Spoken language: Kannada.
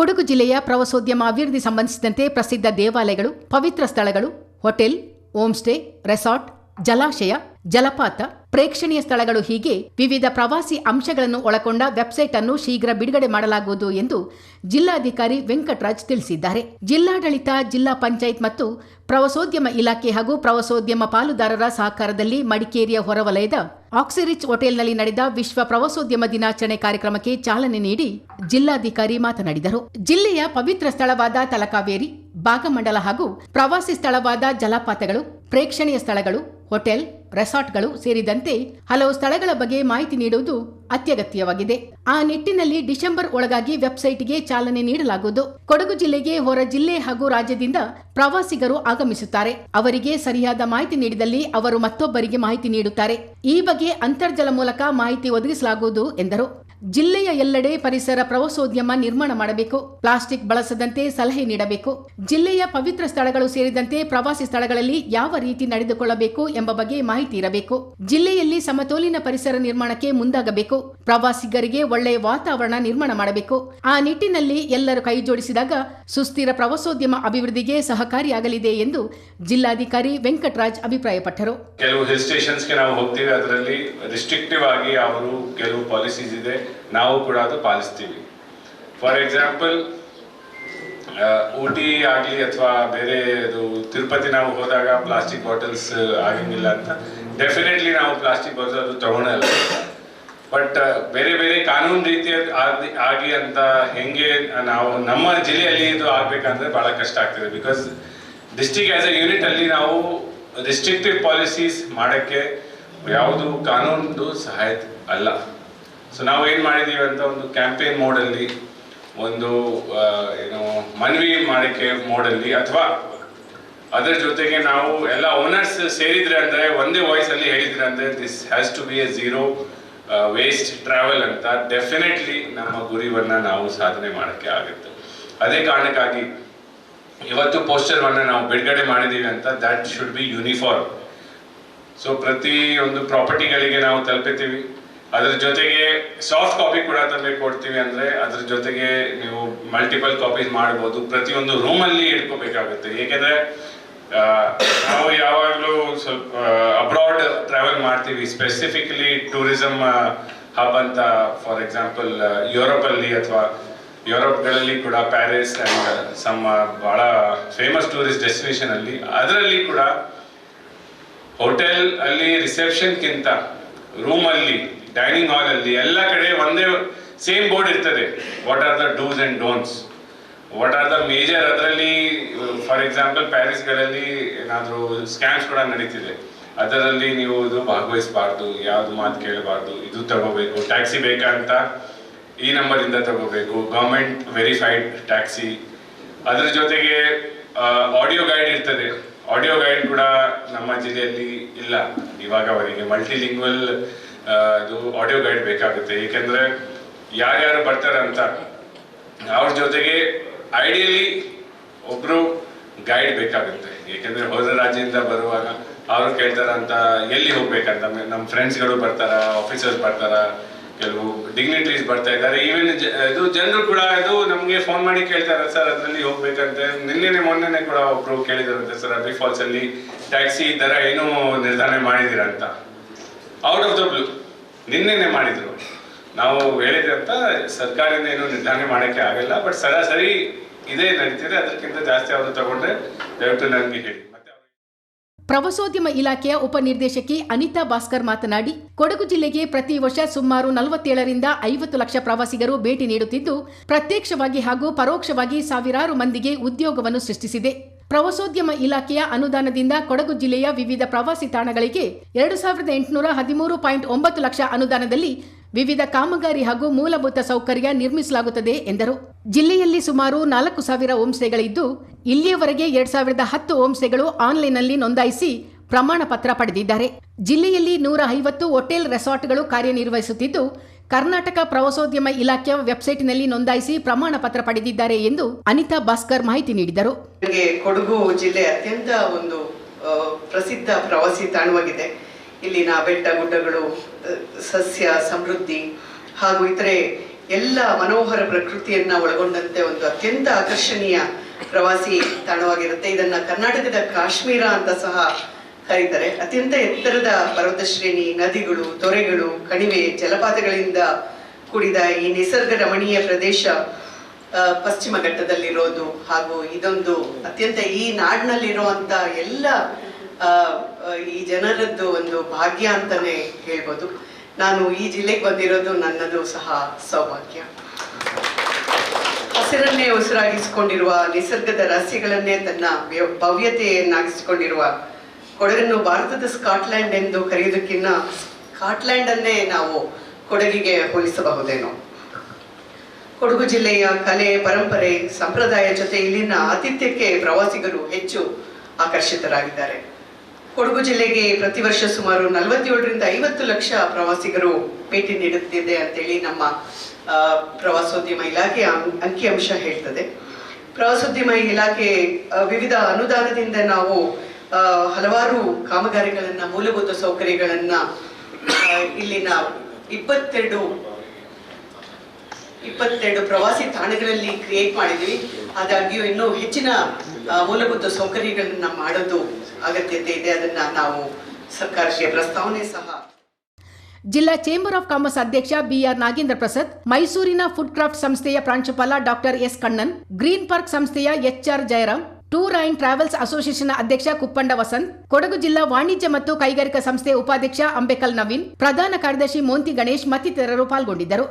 ಕೊಡಗು ಜಿಲ್ಲೆಯ ಪ್ರವಾಸೋದ್ಯಮ ಅಭಿವೃದ್ಧಿ ಸಂಬಂಧಿಸಿದಂತೆ ಪ್ರಸಿದ್ಧ ದೇವಾಲಯಗಳು ಪವಿತ್ರ ಸ್ಥಳಗಳು ಹೋಟೆಲ್ ಹೋಂಸ್ಟೇ ರೆಸಾರ್ಟ್ ಜಲಾಶಯ ಜಲಪಾತ ಪ್ರೇಕ್ಷಣೀಯ ಸ್ಥಳಗಳು ಹೀಗೆ ವಿವಿಧ ಪ್ರವಾಸಿ ಅಂಶಗಳನ್ನು ಒಳಗೊಂಡ ವೆಬ್ಸೈಟ್ ಅನ್ನು ಶೀಘ್ರ ಬಿಡುಗಡೆ ಮಾಡಲಾಗುವುದು ಎಂದು ಜಿಲ್ಲಾಧಿಕಾರಿ ವೆಂಕಟರಾಜ್ ತಿಳಿಸಿದ್ದಾರೆ. ಜಿಲ್ಲಾಡಳಿತ, ಜಿಲ್ಲಾ ಪಂಚಾಯತ್ ಮತ್ತು ಪ್ರವಾಸೋದ್ಯಮ ಇಲಾಖೆ ಹಾಗೂ ಪ್ರವಾಸೋದ್ಯಮ ಪಾಲುದಾರರ ಸಹಕಾರದಲ್ಲಿ ಮಡಿಕೇರಿಯ ಹೊರವಲಯದ ಆಕ್ಸಿರಿಚ್ ಹೋಟೆಲ್ನಲ್ಲಿ ನಡೆದ ವಿಶ್ವ ಪ್ರವಾಸೋದ್ಯಮ ದಿನಾಚರಣೆ ಕಾರ್ಯಕ್ರಮಕ್ಕೆ ಚಾಲನೆ ನೀಡಿ ಜಿಲ್ಲಾಧಿಕಾರಿ ಮಾತನಾಡಿದರು. ಜಿಲ್ಲೆಯ ಪವಿತ್ರ ಸ್ಥಳವಾದ ತಲಕಾವೇರಿ, ಭಾಗಮಂಡಲ ಹಾಗೂ ಪ್ರವಾಸಿ ಸ್ಥಳವಾದ ಜಲಪಾತಗಳು, ಪ್ರೇಕ್ಷಣೀಯ ಸ್ಥಳಗಳು, ಹೋಟೆಲ್ ರೆಸಾರ್ಟ್ಗಳು ಸೇರಿದಂತೆ ಹಲವು ಸ್ಥಳಗಳ ಬಗ್ಗೆ ಮಾಹಿತಿ ನೀಡುವುದು ಅತ್ಯಗತ್ಯವಾಗಿದೆ. ಆ ನಿಟ್ಟಿನಲ್ಲಿ ಡಿಸೆಂಬರ್ ಒಳಗಾಗಿ ವೆಬ್ಸೈಟ್ಗೆ ಚಾಲನೆ ನೀಡಲಾಗುವುದು. ಕೊಡಗು ಜಿಲ್ಲೆಗೆ ಹೊರ ಜಿಲ್ಲೆ ಹಾಗೂ ರಾಜ್ಯದಿಂದ ಪ್ರವಾಸಿಗರು ಆಗಮಿಸುತ್ತಾರೆ. ಅವರಿಗೆ ಸರಿಯಾದ ಮಾಹಿತಿ ನೀಡಿದಲ್ಲಿ ಅವರು ಮತ್ತೊಬ್ಬರಿಗೆ ಮಾಹಿತಿ ನೀಡುತ್ತಾರೆ. ಈ ಬಗ್ಗೆ ಅಂತರ್ಜಲ ಮೂಲಕ ಮಾಹಿತಿ ಒದಗಿಸಲಾಗುವುದು ಎಂದರು. ಜಿಲ್ಲೆಯ ಎಲ್ಲೆಡೆ ಪರಿಸರ ಪ್ರವಾಸೋದ್ಯಮ ನಿರ್ಮಾಣ ಮಾಡಬೇಕು. ಪ್ಲಾಸ್ಟಿಕ್ ಬಳಸದಂತೆ ಸಲಹೆ ನೀಡಬೇಕು. ಜಿಲ್ಲೆಯ ಪವಿತ್ರ ಸ್ಥಳಗಳು ಸೇರಿದಂತೆ ಪ್ರವಾಸಿ ಸ್ಥಳಗಳಲ್ಲಿ ಯಾವ ರೀತಿ ನಡೆದುಕೊಳ್ಳಬೇಕು ಎಂಬ ಬಗ್ಗೆ ಮಾಹಿತಿ ಇರಬೇಕು. ಜಿಲ್ಲೆಯಲ್ಲಿ ಸಮತೋಲಿನ ಪರಿಸರ ನಿರ್ಮಾಣಕ್ಕೆ ಮುಂದಾಗಬೇಕು. ಪ್ರವಾಸಿಗರಿಗೆ ಒಳ್ಳೆಯ ವಾತಾವರಣ ನಿರ್ಮಾಣ ಮಾಡಬೇಕು. ಆ ನಿಟ್ಟಿನಲ್ಲಿ ಎಲ್ಲರೂ ಕೈಜೋಡಿಸಿದಾಗ ಸುಸ್ಥಿರ ಪ್ರವಾಸೋದ್ಯಮ ಅಭಿವೃದ್ಧಿಗೆ ಸಹಕಾರಿಯಾಗಲಿದೆ ಎಂದು ಜಿಲ್ಲಾಧಿಕಾರಿ ವೆಂಕಟರಾಜ್ ಅಭಿಪ್ರಾಯಪಟ್ಟರು. ಕೆಲವು ಹಿಲ್ ಸ್ಟೇಷನ್ಸ್ಗೆ ನಾವು ಹೋಗ್ತೀವಿ. ಅದರಲ್ಲಿ ರಿಸ್ಟ್ರಿಕ್ಟಿವ್ ಆಗಿ ಅವರು ಕೆಲವು ಪಾಲಿಸೀಸ್ ಇದೆ. ನಾವು ಕೂಡ ಅದು ಪಾಲಿಸ್ತೀವಿ. ಫಾರ್ ಎಕ್ಸಾಂಪಲ್ ಊಟಿ ಆಗಲಿ ಅಥವಾ ಬೇರೆ ಅದು ತಿರುಪತಿ ನಾವು ಹೋದಾಗ ಪ್ಲಾಸ್ಟಿಕ್ ಬಾಟಲ್ಸ್ ಆಗಂಗಿಲ್ಲ ಅಂತ ಡೆಫಿನೆಟ್ಲಿ ನಾವು ಪ್ಲಾಸ್ಟಿಕ್ ಬಾಟಲ್ ತಗೊಳಲ್ಲ ಬಟ್ ಬೇರೆ ಬೇರೆ ಕಾನೂನು ರೀತಿಯ ಆಗಿ ಅಂತ ಹೆಂಗೆ ನಾವು ನಮ್ಮ ಜಿಲ್ಲೆಯಲ್ಲಿ ಇದು ಆಗ್ಬೇಕಂದ್ರೆ ಬಹಳ ಕಷ್ಟ ಆಗ್ತದೆ. Because district as a unit ಅಲ್ಲಿ ನಾವು ರಿಸ್ಟ್ರಿಕ್ಟಿವ್ ಪಾಲಿಸೀಸ್ ಮಾಡಕ್ಕೆ ಯಾವುದು ಕಾನೂನು ಸಹಾಯ ಅಲ್ಲ. ಸೊ ನಾವು ಏನು ಮಾಡಿದ್ದೀವಿ ಅಂತ ಒಂದು ಕ್ಯಾಂಪೇನ್ ಮೋಡಲ್ಲಿ ಒಂದು ಏನು, ಮನವಿ ಮಾಡಿಕೆ ಮೋಡಲ್ಲಿ ಅಥವಾ ಅದರ ಜೊತೆಗೆ ನಾವು ಎಲ್ಲ ಓನರ್ಸ್ ಸೇರಿದ್ರೆ ಅಂದರೆ ಒಂದೇ ವಾಯ್ಸ್ ಅಲ್ಲಿ ಹೇಳಿದ್ರೆ ಅಂದರೆ this has to be a zero waste travel ಅಂತ ಡೆಫಿನೆಟ್ಲಿ ನಮ್ಮ ಗುರಿವನ್ನು ನಾವು ಸಾಧನೆ ಮಾಡೋಕ್ಕೆ ಆಗುತ್ತೆ. ಅದೇ ಕಾರಣಕ್ಕಾಗಿ ಇವತ್ತು ಪೋಸ್ಟರ್ ಅನ್ನ ನಾವು ಬಿಡುಗಡೆ ಮಾಡಿದ್ದೀವಿ ಅಂತ that should be uniform so ಪ್ರತಿ ಒಂದು ಪ್ರಾಪರ್ಟಿಗಳಿಗೆ ನಾವು ತಲುಪಿತೀವಿ ಅದ್ರ ಜೊತೆಗೆ ಸಾಫ್ಟ್ ಕಾಪಿ ಕೂಡ ತಂದು ಕೊಡ್ತೀವಿ ಅಂದ್ರೆ ಅದ್ರ ಜೊತೆಗೆ ನೀವು ಮಲ್ಟಿಪಲ್ ಕಾಪೀಸ್ ಮಾಡಬಹುದು ಪ್ರತಿಯೊಂದು ರೂಮಲ್ಲಿ ಇಟ್ಕೋಬೇಕಾಗುತ್ತೆ. ಏಕೆಂದ್ರೆ ನಾವು ಯಾವಾಗಲೂ ಸ್ವಲ್ಪ ಅಬ್ರಾಡ್ ಟ್ರಾವೆಲ್ ಮಾಡ್ತೀವಿ. ಸ್ಪೆಸಿಫಿಕಲಿ ಟೂರಿಸಂ ಹಬ್ ಅಂತ ಫಾರ್ ಎಕ್ಸಾಂಪಲ್ ಯುರೋಪ್ ಅಲ್ಲಿ ಅಥವಾ ಯುರೋಪ್ಗಳಲ್ಲಿ ಕೂಡ ಪ್ಯಾರಿಸ್ ಅಂಡ್ ಸಮ್ ಬಹಳ ಫೇಮಸ್ ಟೂರಿಸ್ಟ್ ಡೆಸ್ಟಿನೇಷನ್ ಅಲ್ಲಿ. ಅದರಲ್ಲಿ ಕೂಡ ಹೋಟೆಲ್ ಅಲ್ಲಿ ರೂಮ್ ಅಲ್ಲಿ ಡೈನಿಂಗ್ ಹಾಲ್ ಅಲ್ಲಿ ಎಲ್ಲ ಕಡೆ ಒಂದೇ ಸೇಮ್ ಬೋರ್ಡ್ ಇರ್ತದೆ. What are the dos and don'ts what are the major ಅದರಲ್ಲಿ ಫಾರ್ ಎಕ್ಸಾಂಪಲ್ ಪ್ಯಾರಿಸ್ಗಳಲ್ಲಿ ಏನಾದರೂ ಸ್ಕ್ಯಾಮ್ಸ್ ಕೂಡ ನಡೀತಿದೆ. ಅದರಲ್ಲಿ ನೀವು ಇದು ಭಾಗವಹಿಸಬಾರ್ದು, ಯಾವ್ದು ಮಾತು ಕೇಳಬಾರ್ದು, ಇದು ತಗೋಬೇಕು ಟ್ಯಾಕ್ಸಿ ಬೇಕಾ ಅಂತ ಈ ನಂಬರಿಂದ ತಗೋಬೇಕು. ಗೌರ್ಮೆಂಟ್ ವೆರಿಫೈಡ್ ಟ್ಯಾಕ್ಸಿ ಅದರ ಜೊತೆಗೆ ಆಡಿಯೋ ಗೈಡ್ ಇರ್ತದೆ. ಆಡಿಯೋ ಗೈಡ್ ಕೂಡ ನಮ್ಮ ಜಿಲ್ಲೆಯಲ್ಲಿ ಇಲ್ಲ. ಇವಾಗವರೆಗೆ ಮಲ್ಟಿಲಿಂಗ್ವಲ್ ಇದು ಆಡಿಯೋ ಗೈಡ್ ಬೇಕಾಗುತ್ತೆ. ಏಕೆಂದ್ರೆ ಯಾರ್ಯಾರು ಬರ್ತಾರೆ ಅಂತ ಅವ್ರ ಜೊತೆಗೆ ಐಡಿಯಲಿ ಒಬ್ರು ಗೈಡ್ ಬೇಕಾಗುತ್ತೆ. ಏಕೆಂದ್ರೆ ಹೋದ ರಾಜ್ಯದಿಂದ ಬರುವಾಗ ಅವರು ಕೇಳ್ತಾರಂತ ಎಲ್ಲಿ ಹೋಗ್ಬೇಕಂತ. ನಮ್ಮ ಫ್ರೆಂಡ್ಸ್ಗಳು ಬರ್ತಾರ ಆಫೀಸರ್ಸ್ ಬರ್ತಾರ, ಕೆಲವು ಡಿಗ್ನಿಟರೀಸ್ ಬರ್ತಾ ಇದ್ದಾರೆ. ಈವನ್ ಇದು ಜನರು ಕೂಡ ಇದು ನಮಗೆ ಫೋನ್ ಮಾಡಿ ಕೇಳ್ತಾರೆ, ಸರ್, ಅದರಲ್ಲಿ ಹೋಗ್ಬೇಕಂತೆ. ನಿನ್ನೆ ಮೊನ್ನೆನೆ ಕೂಡ ಒಬ್ರು ಕೇಳಿದಾರಂತೆ, ಸರ್ ಅಬ್ಬಿ ಫಾಲ್ಸ್ ಅಲ್ಲಿ ಟ್ಯಾಕ್ಸಿ ದರ ಏನು ನಿರ್ಧಾರ ಮಾಡಿದಿರ ಅಂತ. ಔಟ್ ಆಫ್ ದ ಬ್ಲೂ ನಿನ್ನೆನೆ ಮಾಡಿದ್ರು. ನಾವು ಹೇಳಿದ್ರೆ ಅಂತ ಸರ್ಕಾರದಿಂದ ಏನು ನಿರ್ಧಾರಣೆ ಮಾಡೋಕ್ಕೆ ಆಗಲ್ಲ ಬಟ್ ಸರಾಸರಿ ಇದೇ ನಡೀತಿದೆ. ಅದಕ್ಕಿಂತ ಜಾಸ್ತಿ ಅವರು ತಗೊಂಡ್ರೆ ದಯವಿಟ್ಟು ನನಗೆ ಹೇಳಿ. ಪ್ರವಾಸೋದ್ಯಮ ಇಲಾಖೆಯ ಉಪನಿರ್ದೇಶಕಿ ಅನಿತಾ ಭಾಸ್ಕರ್ ಮಾತನಾಡಿ, ಕೊಡಗು ಜಿಲ್ಲೆಗೆ ಪ್ರತಿ ವರ್ಷ ಸುಮಾರು ನಲವತ್ತೇಳರಿಂದ ಐವತ್ತು ಲಕ್ಷ ಪ್ರವಾಸಿಗರು ಭೇಟಿ ನೀಡುತ್ತಿದ್ದು, ಪ್ರತ್ಯಕ್ಷವಾಗಿ ಹಾಗೂ ಪರೋಕ್ಷವಾಗಿ ಸಾವಿರಾರು ಮಂದಿಗೆ ಉದ್ಯೋಗವನ್ನು ಸೃಷ್ಟಿಸಿದೆ. ಪ್ರವಾಸೋದ್ಯಮ ಇಲಾಖೆಯ ಅನುದಾನದಿಂದ ಕೊಡಗು ಜಿಲ್ಲೆಯ ವಿವಿಧ ಪ್ರವಾಸಿ ತಾಣಗಳಿಗೆ ಎರಡು ಸಾವಿರದ ಎಂಟುನೂರ ಹದಿಮೂರು ಪಾಯಿಂಟ್ ಒಂಬತ್ತು ಲಕ್ಷ ಅನುದಾನದಲ್ಲಿ ವಿವಿಧ ಕಾಮಗಾರಿ ಹಾಗೂ ಮೂಲಭೂತ ಸೌಕರ್ಯ ನಿರ್ಮಿಸಲಾಗುತ್ತದೆ ಎಂದರು. ಜಿಲ್ಲೆಯಲ್ಲಿ ಸುಮಾರು ನಾಲ್ಕು ಸಾವಿರ ಹೋಂಸ್ಟೇಗಳಿದ್ದು ಇಲ್ಲಿಯವರೆಗೆ ಎರಡ್ ಸಾವಿರದ ಹತ್ತು ಹೋಂಸ್ಟೇಗಳು ಆನ್ಲೈನ್ನಲ್ಲಿ ನೋಂದಾಯಿಸಿ ಪ್ರಮಾಣ ಪತ್ರ ಪಡೆದಿದ್ದಾರೆ. ಜಿಲ್ಲೆಯಲ್ಲಿ ನೂರ ಐವತ್ತು ಹೋಟೆಲ್ ರೆಸಾರ್ಟ್ಗಳು ಕಾರ್ಯನಿರ್ವಹಿಸುತ್ತಿದ್ದು ಕರ್ನಾಟಕ ಪ್ರವಾಸೋದ್ಯಮ ಇಲಾಖೆಯ ವೆಬ್ಸೈಟ್ನಲ್ಲಿ ನೋಂದಾಯಿಸಿ ಪ್ರಮಾಣ ಪತ್ರ ಪಡೆದಿದ್ದಾರೆ ಎಂದು ಅನಿತಾ ಭಾಸ್ಕರ್ ಮಾಹಿತಿ ನೀಡಿದರು. ಕೊಡಗು ಜಿಲ್ಲೆ ಅತ್ಯಂತ ಒಂದು ಪ್ರಸಿದ್ಧ ಪ್ರವಾಸಿ ತಾಣವಾಗಿದೆ. ಇಲ್ಲಿನ ಬೆಟ್ಟ ಗುಡ್ಡಗಳು ಸಸ್ಯ, ಸಮೃದ್ಧಿ ಹಾಗೂ ಇತರೆ ಎಲ್ಲ ಮನೋಹರ ಪ್ರಕೃತಿಯನ್ನ ಒಳಗೊಂಡಂತೆ ಒಂದು ಅತ್ಯಂತ ಆಕರ್ಷಣೀಯ ಪ್ರವಾಸಿ ತಾಣವಾಗಿರುತ್ತೆ. ಇದನ್ನ ಕರ್ನಾಟಕದ ಕಾಶ್ಮೀರ ಅಂತ ಸಹ ಕರೀತಾರೆ ಅತ್ಯಂತ ಎತ್ತರದ ಪರ್ವತ ಶ್ರೇಣಿ ನದಿಗಳು, ತೊರೆಗಳು, ಕಣಿವೆ, ಜಲಪಾತಗಳಿಂದ ಕೂಡಿದ ಈ ನಿಸರ್ಗ ರಮಣೀಯ ಪ್ರದೇಶ ಪಶ್ಚಿಮ ಘಟ್ಟದಲ್ಲಿರೋದು ಹಾಗೂ ಇದೊಂದು ಅತ್ಯಂತ ಈ ನಾಡಿನಲ್ಲಿರುವಂತ ಎಲ್ಲ ಈ ಜನರದ್ದು ಒಂದು ಭಾಗ್ಯ ಅಂತಾನೆ ಹೇಳ್ಬೋದು. ನಾನು ಈ ಜಿಲ್ಲೆಗೆ ಬಂದಿರೋದು ನನ್ನದು ಸಹ ಸೌಭಾಗ್ಯ. ಹಸಿರನ್ನೇ ಉಸಿರಾಗಿಸಿಕೊಂಡಿರುವ ನಿಸರ್ಗದ ರಹಸ್ಯಗಳನ್ನೇ ತನ್ನ ವ್ಯ- ಭವ್ಯತೆಯನ್ನಾಗಿಸಿಕೊಂಡಿರುವ ಕೊಡಗನ್ನು ಭಾರತದ ಸ್ಕಾಟ್ಲ್ಯಾಂಡ್ ಎಂದು ಕರೆಯುವುದಕ್ಕಿನ್ನ ಸ್ಕಾಟ್ಲ್ಯಾಂಡ್ ಅನ್ನೇ ನಾವು ಕೊಡಗಿಗೆ ಹೋಲಿಸಬಹುದೇನೋ. ಕೊಡಗು ಜಿಲ್ಲೆಯ ಕಲೆ, ಪರಂಪರೆ, ಸಂಪ್ರದಾಯ ಜೊತೆ ಇಲ್ಲಿನ ಆತಿಥ್ಯಕ್ಕೆ ಪ್ರವಾಸಿಗರು ಹೆಚ್ಚು ಆಕರ್ಷಿತರಾಗಿದ್ದಾರೆ. ಕೊಡಗು ಜಿಲ್ಲೆಗೆ ಪ್ರತಿ ವರ್ಷ ಸುಮಾರು ನಲವತ್ತೇಳರಿಂದ ಐವತ್ತು ಲಕ್ಷ ಪ್ರವಾಸಿಗರು ಭೇಟಿ ನೀಡುತ್ತಿದೆ ಅಂತೇಳಿ ನಮ್ಮ ಪ್ರವಾಸೋದ್ಯಮ ಇಲಾಖೆ ಅಂಕಿಅಂಶ ಹೇಳ್ತದೆ. ಪ್ರವಾಸೋದ್ಯಮ ಇಲಾಖೆ ವಿವಿಧ ಅನುದಾನದಿಂದ ನಾವು ಹಲವಾರು ಕಾಮಗಾರಿಗಳನ್ನ, ಮೂಲಭೂತ ಸೌಕರ್ಯಗಳನ್ನ ಇಲ್ಲಿನ ಇಪ್ಪತ್ತೆರಡು ಇಪ್ಪತ್ತೆರಡು ಪ್ರವಾಸಿ ತಾಣಗಳಲ್ಲಿ ಕ್ರಿಯೇಟ್ ಮಾಡಿದ್ವಿ. ಆದಾಗ್ಯೂ ಇನ್ನೂ ಹೆಚ್ಚಿನ ಮೂಲಭೂತ ಸೌಕರ್ಯಗಳನ್ನ ಮಾಡೋದು ಅಗತ್ಯತೆ ಇದೆ. ಅದನ್ನ ನಾವು ಸರ್ಕಾರಕ್ಕೆ ಪ್ರಸ್ತಾವನೆ ಸಹ ಜಿಲ್ಲಾ ಚೇಂಬರ್ ಆಫ್ ಕಾಮರ್ಸ್ ಅಧ್ಯಕ್ಷ ಬಿಆರ್ ನಾಗೇಂದ್ರ ಪ್ರಸಾದ್, ಮೈಸೂರಿನ ಫುಡ್ ಕ್ರಾಫ್ಟ್ ಸಂಸ್ಥೆಯ ಪ್ರಾಂಶುಪಾಲ doctor S Kannan, Green Park ಸಂಸ್ಥೆಯ HR Jayaram tour and travels association ಅಧ್ಯಕ್ಷ ಕುಪ್ಪಂಡ ವಸಂತ್, ಕೊಡಗು ಜಿಲ್ಲಾ ವಾಣಿಜ್ಯ ಮತ್ತು ಕೈಗಾರಿಕಾ ಸಂಸ್ಥೆ ಉಪಾಧ್ಯಕ್ಷ ಅಂಬೇಕಲ್ ನವೀನ್, ಪ್ರಧಾನ ಕಾರ್ಯದರ್ಶಿ ಮೋಂತಿ ಗಣೇಶ್ ಮತ್ತಿತರರು ಪಾಲ್ಗೊಂಡಿದ್ದರು.